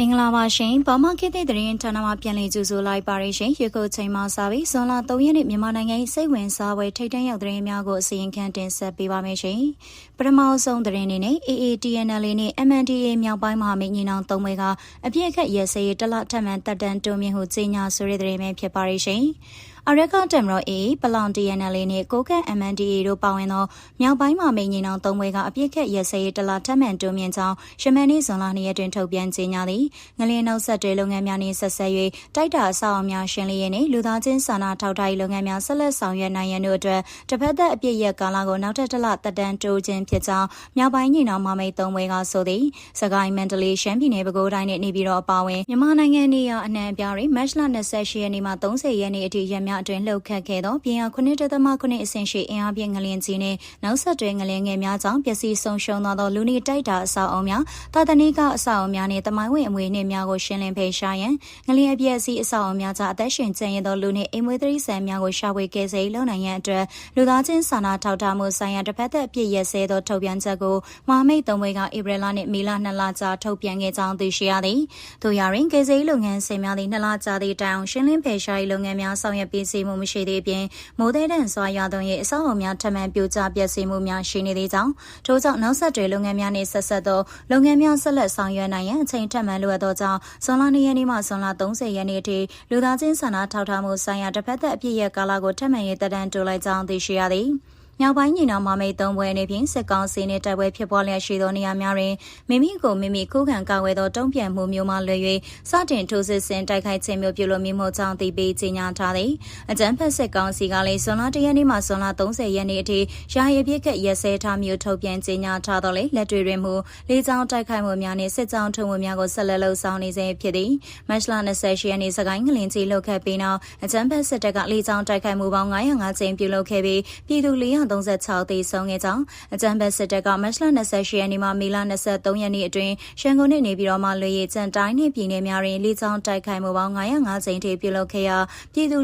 မင်္ဂလာပါရှင်။ဘာမခေတ်တဲ့သတင်းဌာနမှပြန်လည်ကြိုဆိုလိုက်ပါရရှင်။ရွေးကောက်ချိန်မှစပြီးဇွန်လ3ရက်နေ့မြန်မာနိုင်ငံ၏စိတ်ဝင်စားပွဲထိတ်တန့်ရောက်သတင်းများကိုအစီရင်ခံတင်ဆက်ပေးပါမယ်ရှင်။ပထမဆုံးသတင်းအနေနဲ့ AATNL နဲ့ MNDAA မြောက်ပိုင်းမဟာမိတ်ညီနောင်သုံးဘွဲကအပြည့်အခက်ရဲစရေးတလထပ်မံတက်တန်တွမြင့်ဟုကြေညာဆိုတဲ့သတင်းပဲဖြစ်ပါရရှင်။ အရက်ကတမ်ရောအေပလောင် TNL နဲ့ကိုကန့် MNDA တို့ပါဝင်သောမြောက်ပိုင်းမှာမိန်ညီနောင်သုံးဘွဲကအပြစ်ခက်ရစရေးတလားထပ်မံတိုးမြင့်ကြောင်းရှမန်နေဇွန်လ2ရက်တွင်ထုတ်ပြန်ကြေညာသည်ငလင်းနှုတ်ဆက်တွေလုပ်ငန်းများနှင့်ဆက်ဆက်၍တိုက်တာအဆောက်အအုံများရှင်းလင်းရင်းနှင့်လူသားချင်းစာနာထောက်ထားရေးလုပ်ငန်းများဆက်လက်ဆောင်ရွက်နိုင်ရန်တို့အတွက်တစ်ဖက်သက်အပြစ်ရက်ကာလကိုနောက်ထပ်တစ်လတက်တန်းတိုးခြင်းဖြစ်ကြောင်းမြောက်ပိုင်းညီနောင်မမိတ်သုံးဘွဲကဆိုသည်စကိုင်းမန္တလေးရှမ်းပြည်နယ်ပဲခူးတိုင်းနှင့်နေပြည်တော်အပါအဝင်မြန်မာနိုင်ငံနေရာအနှံ့အပြားတွင်မတ်လ28ရက်နေ့မှ30ရက်နေ့အထိရက်များအတွင်းလှုပ်ခတ်ခဲ့သောပြင်အား9.9အဆင့်ရှိအင်အားပြင်းငလင်ကြီးနှင့်နောက်ဆက်တွဲငလင်ငယ်များကြောင့်ပျက်စီးဆုံးရှုံးသောသောလူနေတိုက်တာအဆောက်အုံများတာတနိကအဆောက်အုံများနှင့်တမိုင်းဝင်အမွေနှင့်များကိုရှင်းလင်းဖယ်ရှားရန်ငလင်အပြည့်အစည်းအဆောက်အုံများကြောင့်အသက်ရှင်ကျန်ရသောလူနှင့်အိမ်မွေးသတိဆန်များကိုရှာဖွေကယ်ဆယ်လုပ်နိုင်ရန်အတွက်လူသားချင်းစာနာထောက်ထားမှုဆိုင်ရာတစ်ဖက်သက်အပြည့်ရစဲသောထုတ်ပြန်ချက်ကိုမဟာမိတ်သုံးဘွဲကဧပြီလနှင့်မေလ2လကြာထုတ်ပြန်ခဲ့ကြောင်းသိရှိရသည်။တို့ရရင်ကယ်ဆယ်လုပ်ငန်းဆင်များသည့်2လကြာသည့်တိုင်အောင်ရှင်းလင်းဖယ်ရှားရေးလုပ်ငန်းများဆောင်ရွက်ပေးစီမှုမရှိသည့်အပြင်မိုးသေးတဲ့စွာရွာသွန်းရေးအဆောက်အအုံများထပ်မံပြိုကျပျက်စီးမှုများရှိနေသေးကြောင်းထို့ကြောင့်နောက်ဆက်တွဲလုပ်ငန်းများနှင့်ဆက်ဆက်သောလုပ်ငန်းများဆက်လက်ဆောင်ရွက်နိုင်ရန်အချိန်ထပ်မံလိုအပ်သောကြောင့်ဇွန်လ2ရက်နေ့မှဇွန်လ30ရက်နေ့ထိလူသားချင်းစာနာထောက်ထားမှုဆိုင်ရာတစ်ဖက်သက်အပြည့်ရဲ့ကာလကိုထပ်မံရေးတက်တန်းတိုးလိုက်ကြောင်းသိရှိရသည်။ မြောက်ပိုင်းညီနောင်မမိတ်သုံးပွဲနေဖြင့်စစ်ကောင်စီနှင့်တိုက်ပွဲဖြစ်ပွားလျက်ရှိသောနေရာများတွင်မိမိကိုမိမိခုခံကာကွယ်သောတုံ့ပြန်မှုမျိုးမှလွယ်၍စတင်ထိုးစစ်ဆင်တိုက်ခိုက်ခြင်းမျိုးပြုလုပ်မိမှုကြောင့်တည်ပြီးကြေညာထားသည်အကြံဖက်စစ်ကောင်စီကလည်းဇွန်လ၁ရက်နေ့မှဇွန်လ30ရက်နေ့အထိရာရည်ပြည့်ကရက်စဲထားမျိုးထုတ်ပြန်ကြေညာထားသောလေလက်တွေတွင်မူလေးချောင်းတိုက်ခိုက်မှုများနှင့်စစ်ကြောင်းထုံမှုများကိုဆက်လက်လှုပ်ဆောင်နေစေဖြစ်သည်မတ်လ28ရက်နေ့စကိုင်းငလင်ကြီးလှုပ်ခတ်ပြီးနောက်အကြံဖက်စစ်တပ်ကလေးချောင်းတိုက်ခိုက်မှုပေါင်း905ကြိမ်ပြုလုပ်ခဲ့ပြီးပြည်သူ400 36သေဆုံးခဲ့ကြောင်းအကြံဘက်စစ်တပ်ကမတ်လ28ရက်နေ့မှမေလ23ရက်နေ့အတွင်းရှန်ကုန်နဲ့နေပြည်တော်မှလွေရည်ကျန်တိုင်းနဲ့ပြည်နယ်များတွင်လေကြောင်းတိုက်ခိုက်မှုပေါင်း905ကြိမ်ထိပြုလုပ်ခဲ့ရာပြည်သူ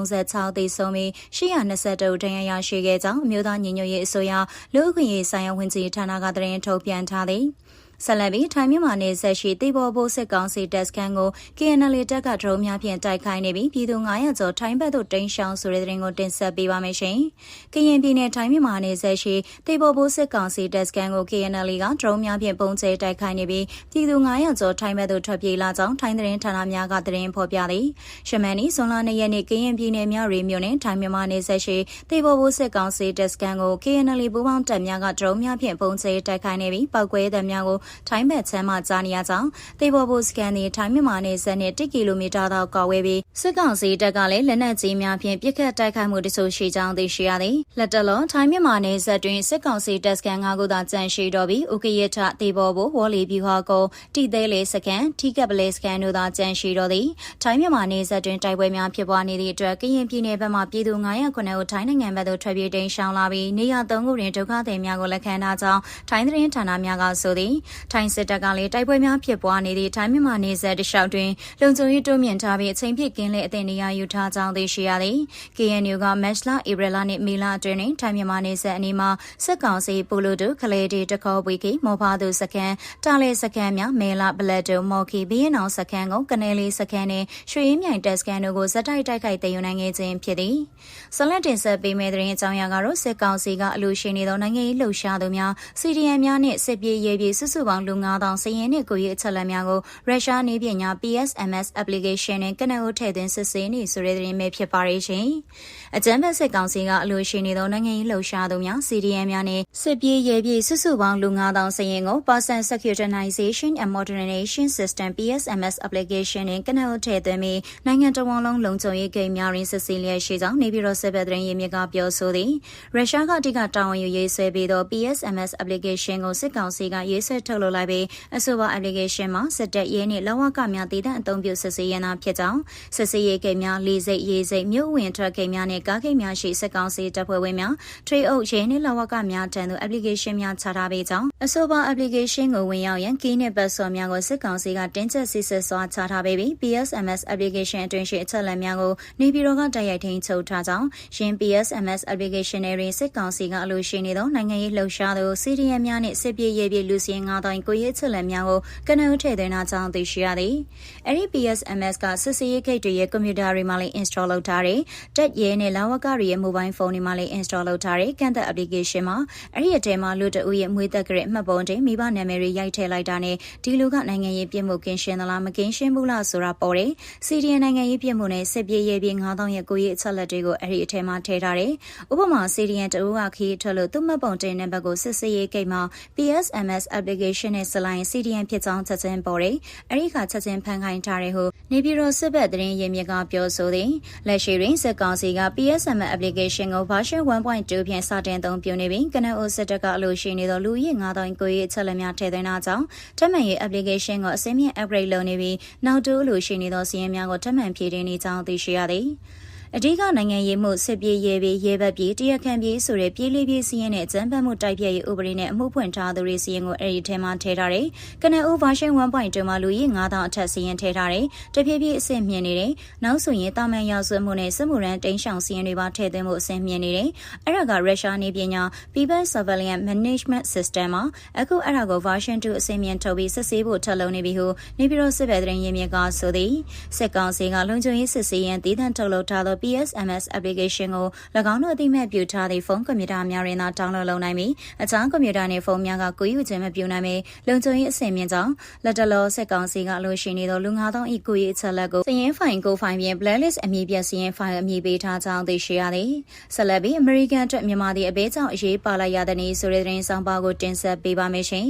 436သေဆုံးပြီး822ဒဏ်ရာရရှိခဲ့ကြောင်းအမျိုးသားညီညွတ်ရေးအစိုးရလူ့အခွင့်အရေးဆိုင်ရာဝန်ကြီးဌာနကသတင်းထုတ်ပြန်ထားသည်။ ဆက်လက်ပြီးထိုင်းမြန်မာနယ်စပ်ရှိတေဘော်ဘိုးစစ်ကောင်စီတပ်စခန်းကို KNL တပ်ကဒရုန်းများဖြင့်တိုက်ခိုက်နေပြီးပြည်သူ900ကျော်ထိုင်းဘက်သို့တိမ်းရှောင်ဆိုတဲ့သတင်းကိုတင်ဆက်ပေးပါမယ်ရှင်။ကရင်ပြည်နယ်ထိုင်းမြန်မာနယ်စပ်ရှိတေဘော်ဘိုးစစ်ကောင်စီတပ်စခန်းကို KNL ကဒရုန်းများဖြင့်ပုံကျဲတိုက်ခိုက်နေပြီးပြည်သူ900ကျော်ထိုင်းဘက်သို့ထွက်ပြေးလာကြောင်းထိုင်းသတင်းဌာနများကသတင်းဖော်ပြသည်။ရှမန်နီဇွန်လ2ရက်နေ့ကရင်ပြည်နယ်မြောက်ရီမြို့နယ်ထိုင်းမြန်မာနယ်စပ်ရှိတေဘော်ဘိုးစစ်ကောင်စီတပ်စခန်းကို KNL ပူးပေါင်းတပ်များကဒရုန်းများဖြင့်ပုံကျဲတိုက်ခိုက်နေပြီးပောက်ကွဲတဲ့များကိုထိုင်းဘက်ချမ်းမှကြားနေရကြောင်းတေဘော်ဘိုစကန်ဒီထိုင်းမြန်မာနယ်စပ်နဲ့1ကီလိုမီတာသောကွာဝေးပြီးစစ်ကောင်စီတပ်ကလည်းလက်နက်ကြီးများဖြင့်ပစ်ခတ်တိုက်ခိုက်မှုတချို့ရှိကြောင်းသိရှိရသည်လက်တလုံးထိုင်းမြန်မာနယ်စပ်တွင်စစ်ကောင်စီတပ်စကန်၅ခုသာကျန်ရှိတော့ပြီးဥကရထတေဘော်ဘိုဝေါ်လီဗျူဟာကုန်းတီသေးလေးစကန်ထီကပ်ပလေးစကန်တို့သာကျန်ရှိတော့သည်ထိုင်းမြန်မာနယ်စပ်တွင်တိုက်ပွဲများဖြစ်ပွားနေသည့်အတွက်ကရင်ပြည်နယ်ဘက်မှပြည်သူ900ခုဦးထိုင်းနိုင်ငံဘက်သို့ထွက်ပြေးတိမ်းရှောင်လာပြီးနေရာ၃ခုတွင်ဒုက္ခသည်များကိုလက်ခံထားကြောင်းထိုင်းသတင်းဌာနများကဆိုသည်ထိုင်းစစ်တပ်ကလည်းတိုက်ပွဲများဖြစ်ပွားနေသည့်ထိုင်းမြန်မာနယ်စပ်တလျှောက်တွင်လုံခြုံရေးတိုးမြင့်ထားပြီးအချိန်ပြည့်ကင်းလဲအသင့်နေရာယူထားကြောင်းသိရှိရသည် KNU ကမက်လဧပြီလနှင့်မေလအတွင်းတွင်ထိုင်းမြန်မာနယ်စပ်အနီးမှာစစ်ကောင်စီပူလူတို့ခလေတီတခေါ်ဝီကီမော်ဖာသူစခန်းတာလေစခန်းများမဲလာဘလက်တိုမော်ကီဘီယနောင်စခန်းကိုကနေလီစခန်းနှင့်ရွှေရင်းမြိုင်တက်စခန်းတို့ကိုဇက်တိုက်တိုက်ခိုက်တည်ယူနိုင်ခဲ့ခြင်းဖြစ်သည်ဆလတ်တင်ဆက်ပေးမယ့်တဲ့ကြောင်းရကတော့စစ်ကောင်စီကအလူရှင်နေသောနိုင်ငံရေးလှုပ်ရှားသူများ CDM များနှင့်စစ်ပြေးရေးပြေးစုစုပေါင်းလူ9000စည်ရင်နှင့်ကိုရေးအချက်လက်များကိုရုရှားနေပညာ PSMS application နဲ့ကနအုပ်ထည့်သွင်းစစ်ဆေးနေဆိုတဲ့သတင်းပဲဖြစ်ပါရဲ့ရှင်။အကြမ်းဖက်စစ်ကောင်စီကအလို့ရှိနေသောနိုင်ငံရေးလှုပ်ရှားသူများ CDM များနဲ့စစ်ပြေးရဲပြေးစုစုပေါင်းလူ9000စရင်ကို Person Securitization and Modernization System PSMS application နဲ့ကနအုပ်ထည့်သွင်းပြီးနိုင်ငံတော်ဝန်လုံးလုံခြုံရေးဂိမ်းများရင်းစစ်ဆေးလျက်ရှိကြောင်းနေပြည်တော်စစ်ဘက်သတင်းရင်းမြစ်ကပြောဆိုသည်။ရုရှားကအဓိကတာဝန်ယူရေးဆွဲပြီးသော PSMS application ကိုစစ်ကောင်စီကရေးဆွဲထုတ်လုပ်လိုက်ပြီးအဆိုပါ application မှာစစ်တပ်ရဲနှင့်လဝကများတည်တဲ့အုံပြုစစ်ဆေးရန်သာဖြစ်ကြောင်းစစ်ဆေးရေးကိတ်များလေးစိတ်ရေးစိတ်မြို့ဝင်ထွက်ကိတ်များနဲ့ကားကိတ်များရှိစစ်ကောင်စီတပ်ဖွဲ့ဝင်များထွေအုပ်ရဲနှင့်လဝကများတန်သူ application များချထားပေးကြောင်းအဆိုပါ application ကိုဝင်ရောက်ရန်ကီးနှင့်ပတ်စော်များကိုစစ်ကောင်စီကတင်းကျပ်စစ်စစ်စွာချထားပေးပြီး PSMS application အတွင်းရှိအချက်အလက်များကိုနေပြည်တော်ကတိုက်ရိုက်ထိန်းချုပ်ထားကြောင်းရင်း PSMS application တွေစစ်ကောင်စီကအလို့ရှိနေသောနိုင်ငံရေးလှုပ်ရှားသူ CDM များနှင့်စစ်ပြေးရေးပြေးလူစင်းသောင်းကိုရဲချက်လက်များကိုကနဦးထည့်သွင်းထားကြောင်းသိရှိရသည်။အဲဒီ PSMS ကစစ်စေးရေးဂိတ်တွေရဲ့ကွန်ပျူတာတွေမှာလည်း install လုပ်ထားတယ်။တက်ရဲနဲ့လာဝကတွေရဲ့ mobile phone တွေမှာလည်း install လုပ်ထားတယ်။ကန့်သက် application မှာအဲ့ဒီအထဲမှာလူတဦးရဲ့မွေးသက်ကလေးမှတ်ပုံတင်မိဘနာမည်တွေရိုက်ထည့်လိုက်တာနဲ့ဒီလူကနိုင်ငံရေးပြစ်မှုကင်းရှင်းသလားမကင်းရှင်းဘူးလားဆိုတာပေါ်တယ်။စီဒီယန်နိုင်ငံရေးပြစ်မှုနဲ့စစ်ပြေးရေးပြေး9000ရဲ့ကိုရေးအချက်လက်တွေကိုအဲ့ဒီအထဲမှာထည့်ထားတယ်။ဥပမာစီဒီယန်တဦးကခီးထွက်လို့သူ့မှတ်ပုံတင်တဲ့ဘက်ကိုစစ်စေးရေးဂိတ်မှာ PSMS application နဲ့စလိုင်း CDN ဖြစ်ကြောင်းချက်ချင်းပေါ်တယ်။အဲဒီခါချက်ချင်းဖန်ခိုင်းထားတဲ့ဟုနေပြည်တော်စစ်ဘက်သတင်းရင်းမြစ်ကပြောဆိုသည်။လက်ရှိတွင်စစ်ကောင်စီက PSMS application ကို version 1.2ဖြင့်စတင်သုံးပြုနေပြီးကနအိုစစ်တပ်ကအလို့ရှိနေသောလူကြီး9000ကိုရေးအချက်လက်များထည့်သွင်းထားကြောင်းထပ်မံရေး application ကိုအစင်းမြင့် upgrade လုပ်နေပြီးနောက်တိုးလို့ရှိနေသောစီးရင်များကိုထပ်မံဖြည့်တင်းနေကြောင်းသိရှိရသည်။ အဓိကနိုင်ငံရေးမှုစစ်ပြေးရေးပြီးရေးဘက်ပြေးတရခန့်ပြေးဆိုတဲ့ပြေးလေးပြေးစီးရင်နဲ့အကြမ်းဖက်မှုတိုက်ပြရေးဥပဒေနဲ့အမှုဖွင့်ထားသူတွေစီးရင်ကိုအဲ့ဒီထဲမှာထည့်ထားတယ်။ကနဦး version 1.2မှာလူကြီး9000အထက်စီးရင်ထည့်ထားတယ်။တဖြည်းဖြည်းအဆင့်မြင့်နေတယ်။နောက်ဆိုရင်တာမန်ရောက်ဆွမှုနဲ့စစ်မှုရန်တိန်းရှောင်စီးရင်တွေပါထည့်သွင်းမှုအဆင့်မြင့်နေတယ်။အဲ့ဒါကရုရှားနေပညာ People Surveillance Management System မှာအခုအဲ့ဒါကို version 2အဆင့်မြင့်ထုတ်ပြီးစစ်ဆေးဖို့ထပ်လုပ်နေပြီဟုနေပြည်တော်စစ်ဘက်သတင်းရင်းမြစ်ကဆိုသည်စစ်ကောင်စီကလုံခြုံရေးစစ်ဆေးရန်တည်တံ့ထုတ်လုပ်ထားသော PSMS application ကို၎င်းတို့အသိမဲ့ပြုထားသည့်ဖုန်းကွန်ပျူတာများတွင်သာ download လုပ်နိုင်ပြီးအခြားကွန်ပျူတာနှင့်ဖုန်းများကကိုယ်ယူခြင်းမပြုနိုင်ပေလုံခြုံရေးအဆင့်မြင့်ကြောင်းလက်တလောစက်ကောင်စီကအလို့ရှိနေသောလူ9000၏ကိုယ်ရေးအချက်လက်ကိုစည်ရင်ဖိုင်ကိုဖိုင်ပြင် blacklist အမည်ပြစည်ရင်ဖိုင်အမည်ပေးထားကြောင်းသိရှိရသည်ဆက်လက်ပြီး American အတွက်မြန်မာသည့်အဘေးကြောင့်အရေးပါလိုက်ရတဲ့နေဆိုတဲ့သတင်းဆောင်ပါကိုတင်ဆက်ပေးပါမယ်ရှင်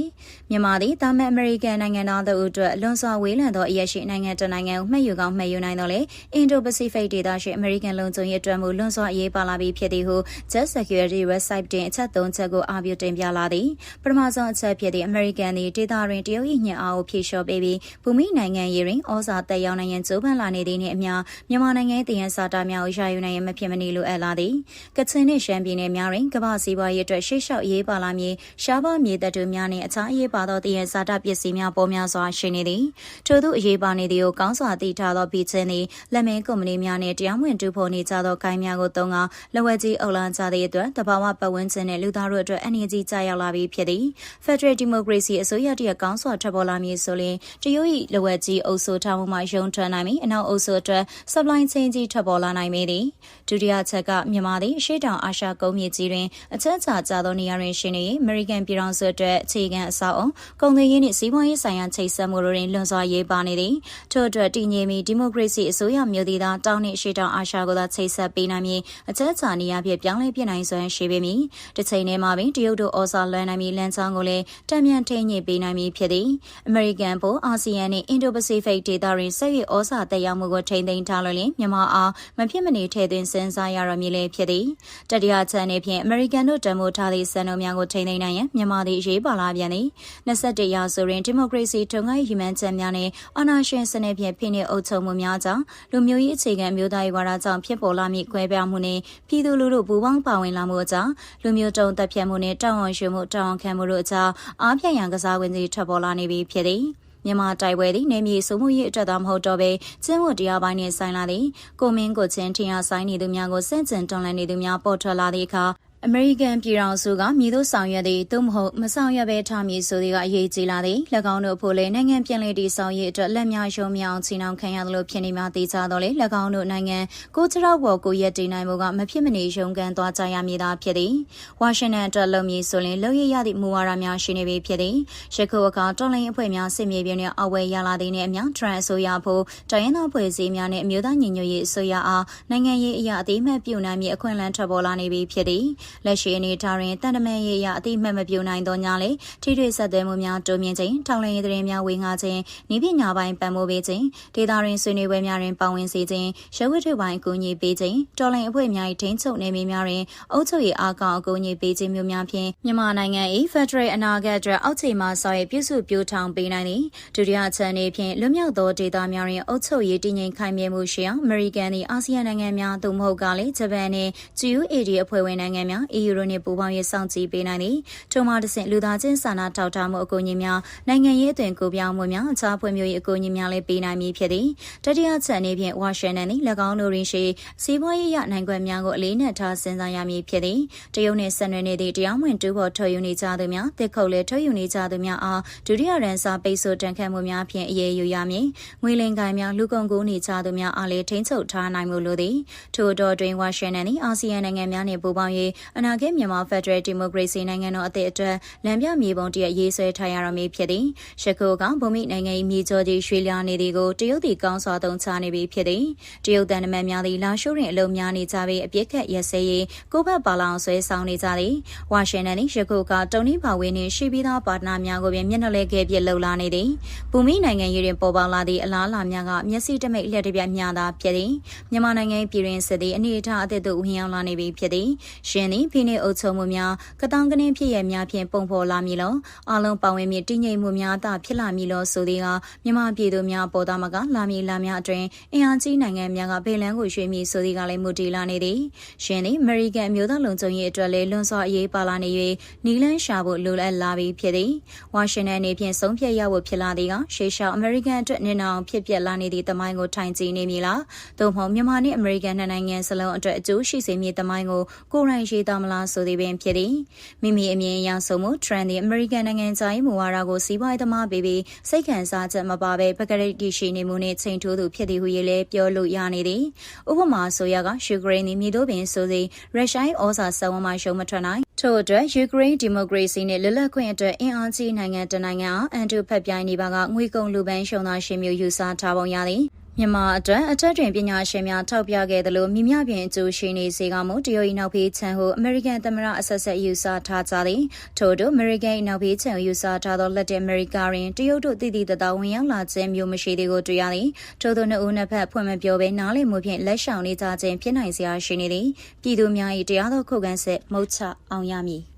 မြန်မာသည့်တာမန် American နိုင်ငံသားတို့အတွက်လွန်စွာဝေးလံသောအရရှိနိုင်ငံတနိုင်ငံကိုမှတ်ယူကောင်းမှတ်ယူနိုင်တော့လေ Indo-Pacific ဒေသရှိ American လုံခြုံရေးအတွက်မှုလွန်စွာအရေးပါလာပြီးဖြစ်သည်ဟု Jet Security Website တင်အချက်၃ချက်ကိုအာပြုတင်ပြလာသည်ပထမဆုံးအချက်ဖြစ်သည့် American သည်ဒေသတွင်တရုတ်၏ညှက်အားကိုဖြေလျှော့ပေးပြီးဘူမိနိုင်ငံရေးတွင်ဩဇာတက်ရောက်နိုင်ရန်ကြိုးပမ်းလာနေသည်နှင့်အမျှမြန်မာနိုင်ငံ၏တည်ရန်စာတာများကိုရယူနိုင်ရန်မဖြစ်မနေလိုအပ်လာသည်ကချင်နှင့်ရှမ်းပြည်နယ်များတွင်ကမ္ဘာစီးပွားရေးအတွက်ရှေ့လျှောက်ရေးပါလာမည်ရှားပါမြေတပ်တို့များနှင့်အခြားအရေးပါသောတည်ရန်စာတာပစ္စည်းများပေါ်များစွာရှိနေသည်ထို့သောအရေးပါနေသည်ကိုကောင်းစွာတည်ထားသောပြည်ချင်းသည်လက်မဲကုမ္ပဏီများနှင့်တရားဝင်တူဖို့နေကြသောခိုင်းများကိုသုံးကလက်ဝဲကြီးအုပ်လန်းကြသည့်အတွက်တဘာဝပတ်ဝန်းကျင်နှင့်လူသားတို့အတွက်အန္တရာယ်ကြီးကြာရောက်လာပြီးဖြစ်သည် Federal Democracy အစိုးရတရကောင်းစွာထွက်ပေါ်လာမည်ဆိုရင်တရုတ်၏လက်ဝဲကြီးအုပ်စုထားမှုမှယုံထွက်နိုင်ပြီးအနောက်အုပ်စုအတွက် supply chain ကြီးထွက်ပေါ်လာနိုင်မည်သည်ဒုတိယချက်ကမြန်မာသည်ရှေ့တောင်အာရှကုန်းမြေကြီးတွင်အချက်ချာကျသောနေရာတွင်ရှိနေ၍ American ပြည်ထောင်စုအတွက်အခြေခံအဆောက်အုံကုန်သွယ်ရေးနှင့်စီးပွားရေးဆိုင်ရာချိတ်ဆက်မှုတို့တွင်လွန်စွာရေးပါနေသည်ထို့အတွက်တည်ငြိမ်ပြီးဒီမိုကရေစီအစိုးရမျိုးသည်သာတောင်းနှင့်ရှေ့တောင်အာရှကိုသာချိတ်ဆက်ပေးနိုင်မည်အချက်ချာနေရာဖြင့်ပြောင်းလဲပြနိုင်စွမ်းရှိပေမည်တစ်ချိန်တည်းမှာပင်တရုတ်တို့ဩဇာလွှမ်းနိုင်မည်လမ်းကြောင်းကိုလည်းတံမြန်ထိန်ညစ်ပေးနိုင်မည်ဖြစ်သည်အမေရိကန်ပိုအာဆီယံနှင့်အင်ဒိုပစိဖိတ်ဒေသတွင်ဆက်၍ဩဇာတက်ရောက်မှုကိုထိန်းသိမ်းထားလို့လျှင်မြန်မာအားမဖြစ်မနေထည့်သွင်းစဉ်းစားရတော့မည်လည်းဖြစ်သည်တတိယချက်အနေဖြင့်အမေရိကန်တို့တံမိုးထားသည့်စံနှုန်းများကိုထိန်းသိမ်းနိုင်ရန်မြန်မာသည်အရေးပါလာပြန်သည်21ရာစုတွင်ဒီမိုကရေစီထုံငိုင်းရည်မှန်းချက်များနှင့်အာဏာရှင်စနစ်ဖြင့်ဖိနှိပ်အုပ်ချုပ်မှုများကြောင့်လူမျိုးရေးအခြေခံမျိုးသားရေးဝါဒကြောင့်ဖြစ်ပေါ်လာမည့်ကွဲပြားမှုနှင့်ပြည်သူလူထုပူးပေါင်းပါဝင်လာမှုကြောင့်လူမျိုးတုံးတပ်ဖြတ်မှုနှင့်တာဝန်ရှိမှုတာဝန်ခံမှုတို့အကြားအားပြည့်ရန်ကစားဝင်စီထွက်ပေါ်လာနေပြီဖြစ်သည်မြန်မာတိုက်ပွဲသည်နေမြေစုမှုရေးအတွက်သာမဟုတ်တော့ဘဲကျင်းဝတ်တရားပိုင်းနှင့်ဆိုင်လာသည်ကိုမင်းကိုချင်းထင်ရဆိုင်နေသူများကိုစန့်ကျင်တွန်းလှန်နေသူများပေါ်ထွက်လာသည့်အခါ အမေရိကန်ပြည်ထောင်စုကမြည်သူဆောင်ရွက်သည့်သို့မဟုတ်မဆောင်ရွက်ဘဲထားမည်ဆိုသည်ကအရေးကြီးလာသည်၎င်းတို့ဖို့လေနိုင်ငံပြည်လည်တည်ဆောင်ရေးအတွက်လက်များရုံမြောင်ချီနှောင်ခံရသလိုဖြစ်နေမှသိကြတော့လေ၎င်းတို့နိုင်ငံကိုချရောက်ပေါ်ကိုရက်တည်နိုင်မှုကမဖြစ်မနေရုံကန်သွားကြရမည်သာဖြစ်သည်ဝါရှင်တန်အတွက်လုံမည်ဆိုရင်လုံရရသည့်မူဝါဒများရှိနေပြီဖြစ်သည်ယခုအခါတော်လိုင်းအဖွဲ့များစစ်မြေပြင်တွင်အဝယ်ရလာသည်နှင့်အမျှထရန်အစိုးရဖို့တိုင်းရင်းသားဖွဲ့စည်းများနှင့်အမျိုးသားညီညွတ်ရေးအစိုးရအားနိုင်ငံရေးအရာအသေးမှတ်ပြုနိုင်မည်အခွင့်အလမ်းထွက်ပေါ်လာနေပြီဖြစ်သည်လက်ရှိအနေထားတွင်တန်တမန်ရေးအရအတိမတ်မပြုနိုင်သောညလေထိထွေဆက်သွယ်မှုများတိုးမြင့်ခြင်းထောင်လင်းရေးသတင်းများဝေငှခြင်းဤပညာပိုင်းပံ့ပိုးပေးခြင်းဒေတာတွင်ဆွေးနွေးပွဲများတွင်ပါဝင်စေခြင်းရုပ်ဝတ္ထုပိုင်းအကူအညီပေးခြင်းတော်လိုင်းအဖွဲ့များ၏ထိန်းချုပ်နေမျိုးများတွင်အုပ်ချုပ်ရေးအားကောင်းအကူအညီပေးခြင်းမျိုးများဖြင့်မြန်မာနိုင်ငံ၏ဖက်ဒရယ်အနာဂတ်အတွက်အောက်ခြေမှဆောက်ရပြုစုပြိုးထောင်ပေးနိုင်သည်ဒုတိယချက်အနေဖြင့်လွတ်မြောက်သောဒေတာများတွင်အုပ်ချုပ်ရေးတည်ငြိမ်ခိုင်မြဲမှုရှိအောင်အမေရိကန်၏အာဆီယံနိုင်ငံများသို့မဟုတ်ကလည်းဂျပန်နှင့် GUAD အဖွဲ့ဝင်နိုင်ငံများများ EU တို့နှင့်ပူးပေါင်းရေးစောင့်ကြည့်ပေးနိုင်သည်ထို့မှတစ်ဆင့်လူသားချင်းစာနာထောက်ထားမှုအကူအညီများနိုင်ငံရေးအသွင်ကိုပြောင်းမှုများအခြားဖွံ့ဖြိုးရေးအကူအညီများလည်းပေးနိုင်မည်ဖြစ်သည်တတိယချက်အနေဖြင့်ဝါရှင်တန်သည်၎င်းတို့ရင်းရှိစီးပွားရေးရနိုင်ခွင့်များကိုအလေးနက်ထားစဉ်းစားရမည်ဖြစ်သည်တရုတ်နှင့်ဆက်နွယ်နေသည့်တရားဝင်တူဖို့ထုတ်ယူနေကြသူများတစ်ခုတ်လည်းထုတ်ယူနေကြသူများအားဒုတိယရန်စာပိတ်ဆို့တန်ခတ်မှုများဖြင့်အရေးယူရမည်ငွေလင်ကိုင်များလူကုန်ကူးနေကြသူများအားလည်းထိန်းချုပ်ထားနိုင်မှုလိုသည်ထို့တော်တွင်ဝါရှင်တန်သည်အာဆီယံနိုင်ငံများနှင့်ပူးပေါင်းရေးအနာဂတ်မြန်မာဖက်ဒရယ်ဒီမိုကရေစီနိုင်ငံတော်အသစ်အတွက်လမ်းပြမြေပုံတရရေးဆွဲထားရမည်ဖြစ်သည်ရှကုကဗိုလ်မိနိုင်ငံ၏မြေကျော်ကြီးရွှေလျားနေသည်ကိုတရုတ်သည်ကောင်းစွာသုံးချနေပြီဖြစ်သည်တရုတ်တန်တမန်များသည်လာရှိုးတွင်အလုံးများနေကြပြီးအပြစ်ခတ်ရက်စဲရေးကိုဘတ်ပါလောင်ဆွဲဆောင်နေကြသည်ဝါရှင်တန်သည်ယခုကတုံနီပါဝင်းနှင့်ရှိပြီးသားပါတနာများကိုပင်မျက်နှာလဲခဲ့ပြလှုပ်လာနေသည်ဘူမိနိုင်ငံရေးတွင်ပေါ်ပေါက်လာသည့်အလားအလာများကမျက်စိတမိတ်လျှက်တပြက်မြသာဖြစ်သည်မြန်မာနိုင်ငံပြည်တွင်စစ်သည်အနေအထားအသစ်သို့ဝင်ရောက်လာနေပြီဖြစ်သည်ရှင်သည်ဖိနှိပ်အုပ်ချုပ်မှုများကတောင်ကနင်းဖြစ်ရများဖြင့်ပုံဖော်လာမည်လောအလုံးပါဝင်မြင့်တည်ငြိမ်မှုများသာဖြစ်လာမည်လောဆိုသည်ကမြန်မာပြည်သူများပေါ်သားမကလာမည်လာများအတွင်အင်အားကြီးနိုင်ငံများကဘေလန်းကိုရွှေ့မည်ဆိုသည်ကလည်းမူတည်လာနေသည်ရှင်သည်အမေရိကန်မျိုးသားလုံခြုံရေးအတွက်လည်းလွန်စွာအရေးပါလာနေ၍နီလန်းရှာဖို့လိုအပ်လာပြီဖြစ်သည်ဝါရှင်တန်နေဖြင့်ဆုံးဖြတ်ရဖို့ဖြစ်လာသည်ကရှေးရှောင်းအမေရိကန်အတွက်နေနောင်ဖြစ်ပျက်လာနေသည့်တမိုင်းကိုထိုင်ကြည့်နေမည်လားသို့မဟုတ်မြန်မာနှင့်အမေရိကန်နှစ်နိုင်ငံစလုံးအတွက်အကျိုးရှိစေမည့်တမိုင်းကိုကိုယ်တိုင်ရေးသားမလားဆိုသည်ပင်ဖြစ်သည်မိမိအမြင်အရဆိုမှု trend သည်အမေရိကန်နိုင်ငံသားရေးမူဝါဒကိုစီးပွားရေးသမားပေးပြီးစိတ်ခံစားချက်မပါဘဲပကရိတ်ရှိနေမှုနှင့်ချိန်ထိုးသူဖြစ်သည်ဟုရေးလည်းပြောလို့ရနေသည်ဥပမာဆိုရကယူကရိန်းသည်မြေတို့ပင်ဆိုသည်ရုရှား၏ဩဇာစက်ဝန်းမှရှုံးမထွက်နိုင်ထို့အတွက်ယူကရိန်းဒီမိုကရေစီနှင့်လွတ်လပ်ခွင့်အတွက်အင်အားကြီးနိုင်ငံတနိုင်ငံအားအန်တူဖက်ပြိုင်နေပါကငွေကုန်လူပန်းရှုံသာရှင်မျိုးယူဆထားပုံရသည် မြန်မာအတွက်အထက်တွင်ပညာရှင်များထောက်ပြခဲ့သလိုမြမြပြင်အကျိုးရှိနေစေကမှုတရုတ်၏နောက်ဖေးချန်ဟုအမေရိကန်သမ္မတအဆက်ဆက်ယူဆထားကြသည်ထို့တို့အမေရိကန်၏နောက်ဖေးချန်ယူဆထားသောလက်တဲ့အမေရိကတွင်တရုတ်တို့တည်တည်တသာဝင်ရောက်လာခြင်းမျိုးမရှိသေးကိုတွေ့ရသည်ထို့သောနှစ်ဦးနှစ်ဖက်ဖွင့်မပြောဘဲနားလည်မှုဖြင့်လက်ရှောင်နေကြခြင်းဖြစ်နိုင်စရာရှိနေသည်ပြည်သူများ၏တရားသောခုခံစစ်မုတ်ချအောင်ရမည်